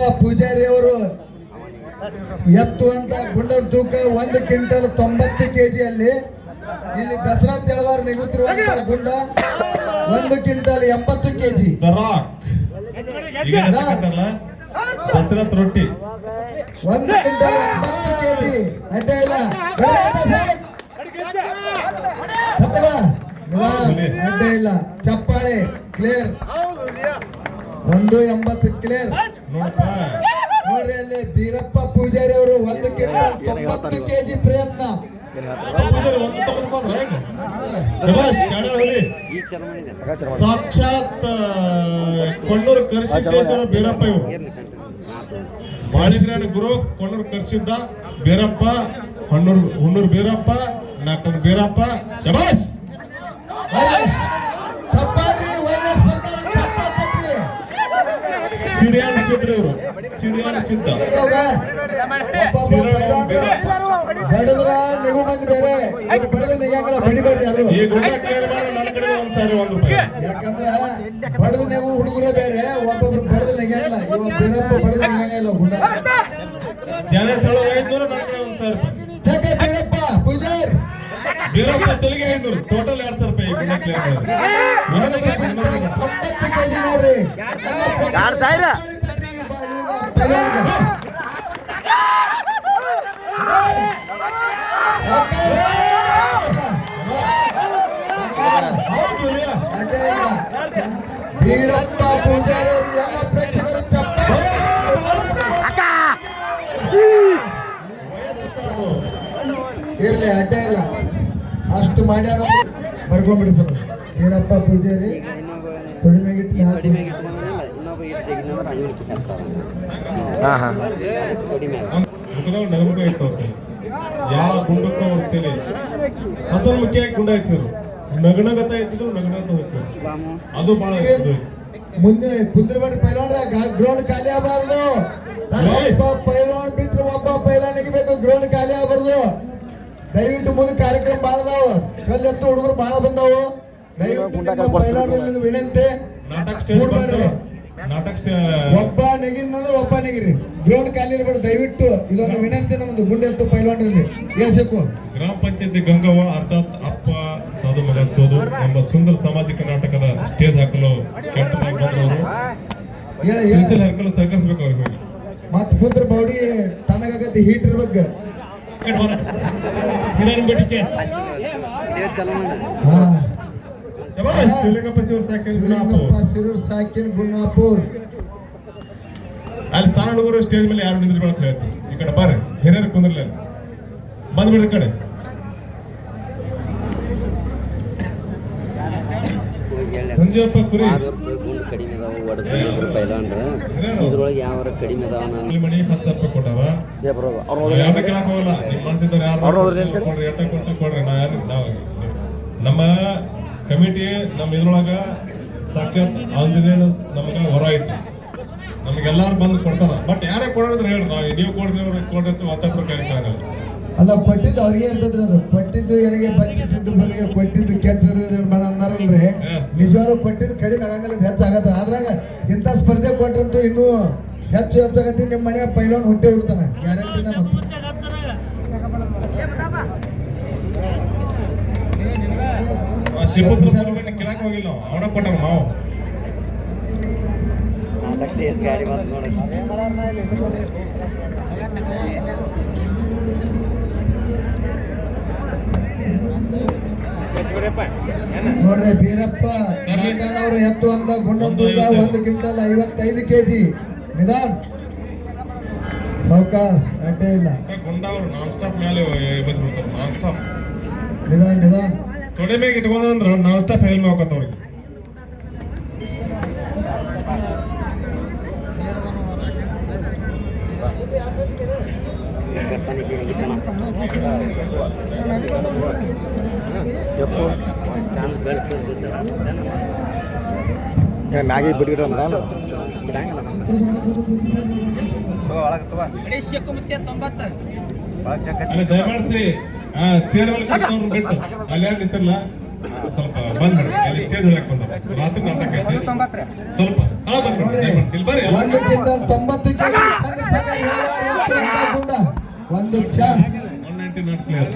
ಪೂಜಾರಿ ಅವರು ಎತ್ತುವಂತ ಗುಂಡದ ತೂಕ ಒಂದು ಕ್ವಿಂಟಲ್ ತೊಂಬತ್ತು ಕೆಜಿ ಅಲ್ಲಿ ಇಲ್ಲಿ ದಸರಾ ತೆಳವಾರ ನಿಗುತ್ತಿರುವಂತ ಗುಂಡ ಒಂದು ಕ್ವಿಂಟಲ್ ಎಂಬತ್ತು ಕೆಜಿ. ದಸರಾ ರೊಟ್ಟಿ. ಒಂದು ಕ್ವಿಂಟಲ್ ಎಂಬತ್ತು ಕೆಜಿ. ಅಡ್ಡ ಇಲ್ಲ? ಅಡ್ಡ ಇಲ್ಲ. ಚಪ್ಪಾಳೆ ಕ್ಲಿಯರ್ ಒಂದು ಎಂಬತ್ತು ಕ್ಲಿಯರ್ ನೋಡಪ್ಪ. ನೋಡ್ರಿ ಅಲ್ಲಿ ಬೀರಪ್ಪ ಪೂಜಾರಿ ಅವರು ಒಂದು ಕ್ವಿಂಟಲ್ ತೊಂಬತ್ತು ಕೆಜಿ ಪ್ರಯತ್ನ. ಸಾಕ್ಷಾತ್ ಕೊಂಡೂರು ಕರ್ಸಿದ್ದೇಶ್ವರ ಬೀರಪ್ಪ ಇವರು. ಬಾಳಿಗ್ರಾಣ ಗುರು ಕೊಂಡೂರು ಕರ್ಸಿದ್ದ ಬೀರಪ್ಪ ಹಣ್ಣೂರು ಹುಣ್ಣೂರು ಬೀರಪ್ಪ ನಾಲ್ಕೂರು ಬೀರಪ್ಪ ಶಬಾಷ್. ಸಿಡಿ ಅನಿಸಿದ್ರಿ ಇವರು ಸಿಡಿ ಅನಿಸಿದ್ದ ಇವಾಗ ಬಡದ್ರ ನಿಗು ಮಂದಿ ಬೇರೆ. ಬಡದ್ರ ಬಡಿಬೇಡ್ರಿ ಯಾರು? ಈ ಗುಡ್ಡ ಕ್ಲಿಯರ್ ಮಾಡಿ ನನ್ನ ಕಡೆ ಒಂದ್ ಸಾರಿ ಒಂದ್ ರೂಪಾಯಿ. ಯಾಕಂದ್ರ ಬಡದ ನೆಗು ಹುಡುಗರೇ ಬೇರೆ ಒಬ್ಬೊಬ್ರು ಬಡದ್ರ ನಿಗಂಗಿಲ್ಲ ಇವಾಗ ಬೇರೊಬ್ಬ ಬಡದ್ರ ನಿಗಂಗಿಲ್ಲ ಗುಂಡ? ಜನ ಸಳ ಐದ್ನೂರು ನನ್ನ ಕಡೆ ಒಂದ್ ಸಾವಿರ ರೂಪಾಯಿ. ಚಕ ಬೀರಪ್ಪ ಪೂಜಾರ್. ಬೀರಪ್ಪ ತೆಲಿಗೆ ಐದ್ನೂರು. ಟೋಟಲ್ ಎರಡ್ ಸಾವಿರ ರೂಪಾಯಿ ಕ್ಲಿಯರ್ ಕ್ವಿಂಟಲ್ ತೊಂಬತ್ತು ಕೆಜಿ ನೋಡ್ರಿ. ಎರಡ್ ಸಾವಿರ? ವೀರಪ್ಪ ಪೂಜಾರಿ ಎಲ್ಲ ಪ್ರೇಕ್ಷಕರು ಚಪ್ಪಾಳೆ. ಇರ್ಲಿ ಅಡ್ಡ ಇಲ್ಲ. ಅಷ್ಟು ಮಾಡ್ಯಾರ ಬರ್ಕೊಂಡ್ಬಿಡಿ ಸರ್. ವೀರಪ್ಪ ಪೂಜಾರಿ ತೊಡಿಮೆಗಿಟ್ಟು ಇತ್ತು ಅಂತ ಯಾವ ಗುಂಡಕ್ಕೂ ತಲೆ ಹಸನ್ ಮುಖ್ಯ ಗುಂಡ ಇತ್ತಿದ್ರು ನಗನಗತ ಇದ್ದಿದ್ರು ನಗನಗತ ಹೋಗ್ತಿದ್ರು ಅದು ಬಹಳ. ಮುಂದೆ ಕುಂದ್ರಬೇಡಿ ಪೈಲಾನ್ರ ಗ್ರೌಂಡ್ ಖಾಲಿ ಆಗಬಾರ್ದು ಪೈಲಾನ್ ಬಿಟ್ರೆ ಒಬ್ಬ ಪೈಲಾನ್ ಬೇಕು ಗ್ರೌಂಡ್ ಖಾಲಿ ಆಗಬಾರ್ದು. ದಯವಿಟ್ಟು ಮುಂದೆ ಕಾರ್ಯಕ್ರಮ ಭಾಳ ಅದಾವ. ಕಲ್ಲೆತ್ತು ಹುಡುಗರು ಭಾಳ ಬಂದಾವು. ದಯವಿಟ್ಟು ನಿಮ್ಮ ಪೈಲಾನ್ರಲ್ಲಿ ವಿನಂತಿ. ನಾಟಕ ಸ್ಟೇಜ್. ನಾಟಕ ಒಬ್ಬ ನೆಗಿನ್ ಅಂದ್ರೆ ಒಬ್ಬ ನೆಗಿರಿ. ಗ್ರೌಂಡ್ ಖಾಲಿ ಇರಬೇಡ ದಯವಿಟ್ಟು ಇದೊಂದು ವಿನಂತಿ ನಮ್ದು ಗುಂಡೆ ಅಂತ ಪೈಲಾನ್ರಲ್ಲಿ ಹೇಳ್ಸಬೇಕು ಗ್ರಾಮ ಪಂಚಾಯತಿ ಗಂಗವ್ವ ಅರ್ಥಾತ್ ಅಪ್ಪ ಸಾಧು ಮಗ ಚೋದು ಎಂಬ ಸುಂದರ ಸಾಮಾಜಿಕ ನಾಟಕದ ಸ್ಟೇಜ್ ಹಾಕಲು ಕೆಟ್ಟ ಬಂದವರು. ಹೇಳ ಸಿರಿಸಿಲ್ ಹರ್ಕಲು ಸಹಕರಿಸಬೇಕು ಅವ್ರಿಗೆ ಮತ್ ಕುಂದ್ರ ಬೌಡಿ ತಣ್ಣಗಾಗತ್ತೆ ಹೀಟ್ ಇರ್ಬೇಕು. ಕೇಸ್ ಹಾ. ಶಿವಲಿಂಗಪ್ಪ ಶಿವರು ಸಾಕಿನ ಗುಣಾಪುರ್ ಸಿರೂರ್ ಸಾಕಿನ ಗುನ್ನಾಪುರ್ ಅಲ್ಲಿ ಸಣ್ಣ ಹುಡುಗರು ಸ್ಟೇಜ್ ಮೇಲೆ ಯಾರು ನಿಂದ್ರು ಅಂತ ಹೇಳ್ತೀವಿ ಈ ಕಡೆ ಬಾರಿ ಹಿರಿಯರು ಕುಂದ್ರಲ್ಲ ಬಂದ್ಬಿಡ್ರಿ ಈ ಕಡೆ. ಸಂಜಯಪ್ಪ ಕುರಿ. ಕಡಿಮೆ ಪೈಲಾನ್ರ ಇದ್ರೊಳಗೆ ಯಾವ ಕಡಿಮೆ ಅದಾವ ನಾನು? ಮಣಿ ಹತ್ತು ಸಾವಿರ ರೂಪಾಯಿ ಕೊಟ್ಟಾರ ನಾವ್ ಯಾರು ಕೇಳಕ್ ಹೋಗಲ್ಲ ನಿಮ್ ಮನ್ಸಿದ್ದವ್ರು ಯಾರು ಕೊಡ್ರಿ ಎಟ್ಟ ಕೊಡ್ರಿ ಕೊಡ್ರಿ ನಾವ್ ಯಾರು ನಾವು ನಮ್ಮ ಕಮಿಟಿ ನಮ್ಮ ಇದ್ರೊಳಗ ಸಾಕ್ಷಾತ್ ಆಂಜನೇಯ ನಮಗ ಹೊರ ಐತಿ. ನಮಗೆಲ್ಲಾರು ಬಂದು ಕೊಡ್ತಾರ. ಬಟ್ ಯಾರೇ ಕೊಡೋದ್ರೆ ಹೇಳಿ ನಾವು ನೀವು ಕೊಡ್ರಿ ನೀವು ಕೊಡ್ರಿ ಅಂತ ಮತ್ತೊಬ್ರು ಕಾರ್ಯಕ್ರಮ ಅಲ್ಲ ಪಟ್ಟಿದ್ದು ಅವ್ರಿಗೆ ಇರ್ತದ್ರಿ ಅದು. ಪಟ್ಟಿದ್ದು ಎಣಿಗೆ ಬಚ್ಚಿಟ್ಟಿದ್ದು ಬರಿಗೆ ಕೊಟ್ಟಿದ್ದು ಕೆಟ್ಟ ಮಾಡ ಅಂದಾರಲ್ರಿ. ನಿಜವಾಗ್ಲೂ ಕೊಟ್ಟಿದ್ದು ಕಡಿಮೆ ಆಗಂಗಿಲ್ಲ ಇದು ಹೆಚ್ಚಾಗತ್ತ ಅದ್ರಾಗ ಇಂಥ ಸ್ಪರ್ಧೆ ಕೊಟ್ರಂತೂ ಇನ್ನೂ ಹೆಚ್ಚು ಹೆಚ್ಚಾಗತ್ತೆ ನಿಮ್ಮ ಮನೆಯ ಪೈಲೋನ್ ಹುಟ್ಟೆ ಹುಡ್ತಾನೆ. ಗ್ಯಾರಂಟಿನ ಮತ್ತೆ ಶಿವಪುತ್ರ ಕೇಳಕ್ ಹೋಗಿಲ್ಲ ಅವನ. ಮಾವು. ನೋಡಕ್ಕೆ ನೋಡ್ರಿ ಬೀರಪ್ಪ ಅವರು ಎತ್ತು ಅಂದ ಗುಂಡ ತೂಕ ಒಂದು ಕ್ವಿಂಟಲ್ ಐವತ್ತೈದು ಕೆಜಿ. ನಿಧಾನ್. ಸೌಕಾಸ್ ಅಡ್ಡೆ ಇಲ್ಲ. ಗುಂಡ ಅವರು ನಾನ್ ಸ್ಟಾಪ್ ಮೇಲೆ ನಾನ್ ಸ್ಟಾಪ್ ನಿಧಾನ್ ನಿಧಾನ್. ತೊಡೆ ಮೇಲೆ ಇಟ್ಕೊಂಡ್ರ ನಾನ್ ಸ್ಟಾಪ್ ಹೆಲ್ ಮಾಡ್ಕೊತ ಅವ್ರಿಗೆ ಚಾನ್ಸ್ ಗಳಿಕೆ ಮ್ಯಾಗಿ ಬಿಟ್ಬಿಟ್ರೆ ನಾನು ಅಲ್ಲಿ ದಯಮಾಡಿಸಿ. ಚೇರ್ ಮೇಲೆ ಬಿಟ್ಟು ಅಲ್ಲಿ ಯಾರು ಸ್ವಲ್ಪ ಬಂದ್ ಅಲ್ಲಿ ಸ್ಟೇಜ್ ಒಳಗೆ ಬಂದ ರಾತ್ರಿ ನಾಟಕ ಸ್ವಲ್ಪ ನೋಡಿ ಇಲ್ಲಿ ಒಂದು ತೊಂಬತ್ತು ಗುಂಡ. ಒಂದು ಚಾನ್ಸ್ ಕ್ಲಿಯರ್